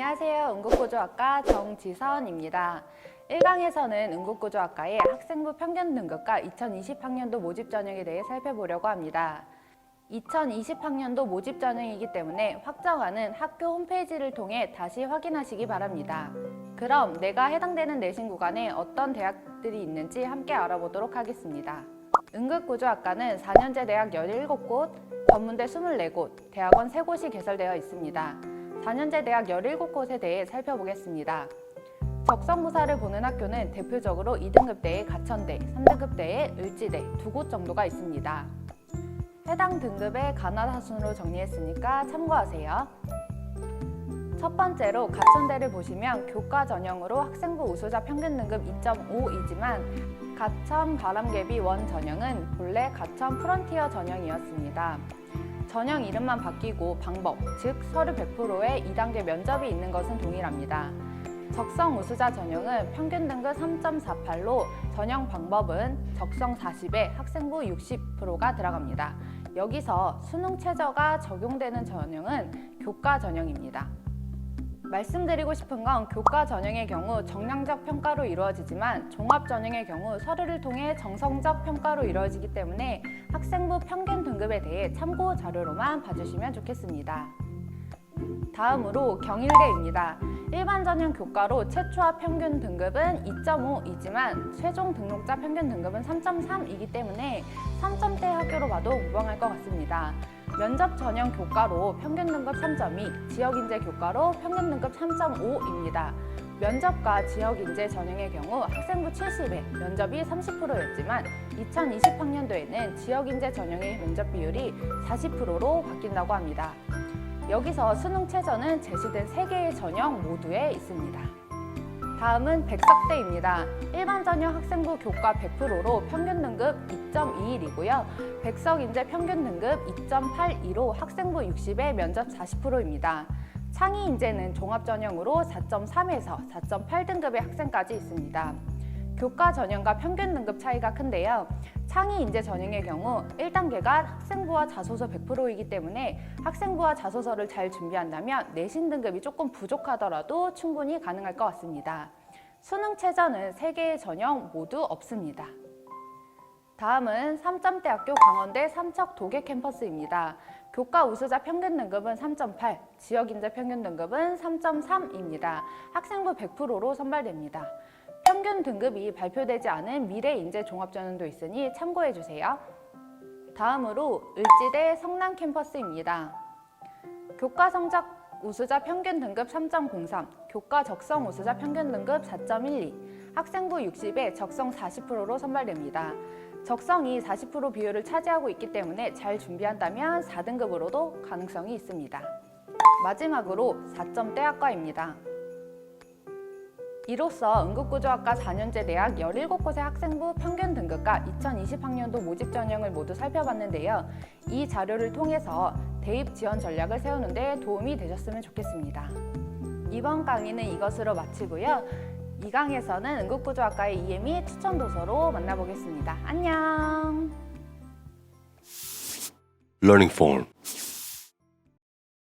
안녕하세요. 응급구조학과 정지선입니다. 1강에서는 응급구조학과의 학생부 평균 등급과 2020학년도 모집 전형에 대해 살펴보려고 합니다. 2020학년도 모집 전형이기 때문에 확정안은 학교 홈페이지를 통해 다시 확인하시기 바랍니다. 그럼 내가 해당되는 내신 구간에 어떤 대학들이 있는지 함께 알아보도록 하겠습니다. 응급구조학과는 4년제 대학 17곳, 전문대 24곳, 대학원 3곳이 개설되어 있습니다. 4년제 대학 17곳에 대해 살펴보겠습니다. 적성무사를 보는 학교는 대표적으로 2등급대의 가천대, 3등급대의 을지대 두 곳 정도가 있습니다. 해당 등급의 가나다 순으로 정리했으니까 참고하세요. 첫 번째로 가천대를 보시면 교과 전형으로 학생부 우수자 평균 등급 2.5이지만 가천 바람개비 원 전형은 본래 가천 프론티어 전형이었습니다. 전형 이름만 바뀌고 방법, 즉 서류 100%의 2단계 면접이 있는 것은 동일합니다. 적성 우수자 전형은 평균 등급 3.48로 전형 방법은 적성 40에 학생부 60%가 들어갑니다. 여기서 수능 최저가 적용되는 전형은 교과 전형입니다. 말씀드리고 싶은 건 교과 전형의 경우 정량적 평가로 이루어지지만 종합 전형의 경우 서류를 통해 정성적 평가로 이루어지기 때문에 학생부 평균 등급에 대해 참고 자료로만 봐주시면 좋겠습니다. 다음으로 경일대입니다. 일반 전형 교과로 최초합 평균 등급은 2.5이지만 최종 등록자 평균 등급은 3.3이기 때문에 3점대 학교로 봐도 무방할 것 같습니다. 면접 전형 교과로 평균 등급 3.2, 지역 인재 교과로 평균 등급 3.5입니다. 면접과 지역 인재 전형의 경우 학생부 70에 면접이 30%였지만 2020학년도에는 지역 인재 전형의 면접 비율이 40%로 바뀐다고 합니다. 여기서 수능 최저는 제시된 세개의 전형 모두에 있습니다. 다음은 백석대입니다. 일반 전형 학생부 교과 100%로 평균 등급 2.21이고요. 백석 인재 평균 등급 2.82로 학생부 60에 면접 40%입니다. 창의 인재는 종합 전형으로 4.3에서 4.8 등급의 학생까지 있습니다. 교과 전형과 평균 등급 차이가 큰데요. 창의 인재 전형의 경우 1단계가 학생부와 자소서 100%이기 때문에 학생부와 자소서를 잘 준비한다면 내신 등급이 조금 부족하더라도 충분히 가능할 것 같습니다. 수능 최저는 3개의 전형 모두 없습니다. 다음은 삼점대학교 강원대 삼척 도계 캠퍼스입니다. 교과 우수자 평균 등급은 3.8, 지역 인재 평균 등급은 3.3입니다. 학생부 100%로 선발됩니다. 평균 등급이 발표되지 않은 미래 인재 종합 전형도 있으니 참고해 주세요. 다음으로 을지대 성남 캠퍼스입니다. 교과 성적 우수자 평균 등급 3.03, 교과 적성 우수자 평균 등급 4.12, 학생부 60에 적성 40%로 선발됩니다. 적성이 40% 비율을 차지하고 있기 때문에 잘 준비한다면 4등급으로도 가능성이 있습니다. 마지막으로 4점대 학과입니다. 이로써 응급구조학과 4년제 대학 17곳의 학생부 평균 등급과 2020학년도 모집 전형을 모두 살펴봤는데요. 이 자료를 통해서 대입 지원 전략을 세우는 데 도움이 되셨으면 좋겠습니다. 이번 강의는 이것으로 마치고요. 2강에서는 응급구조학과의 EM이 추천 도서로 만나보겠습니다. 안녕! Learning Form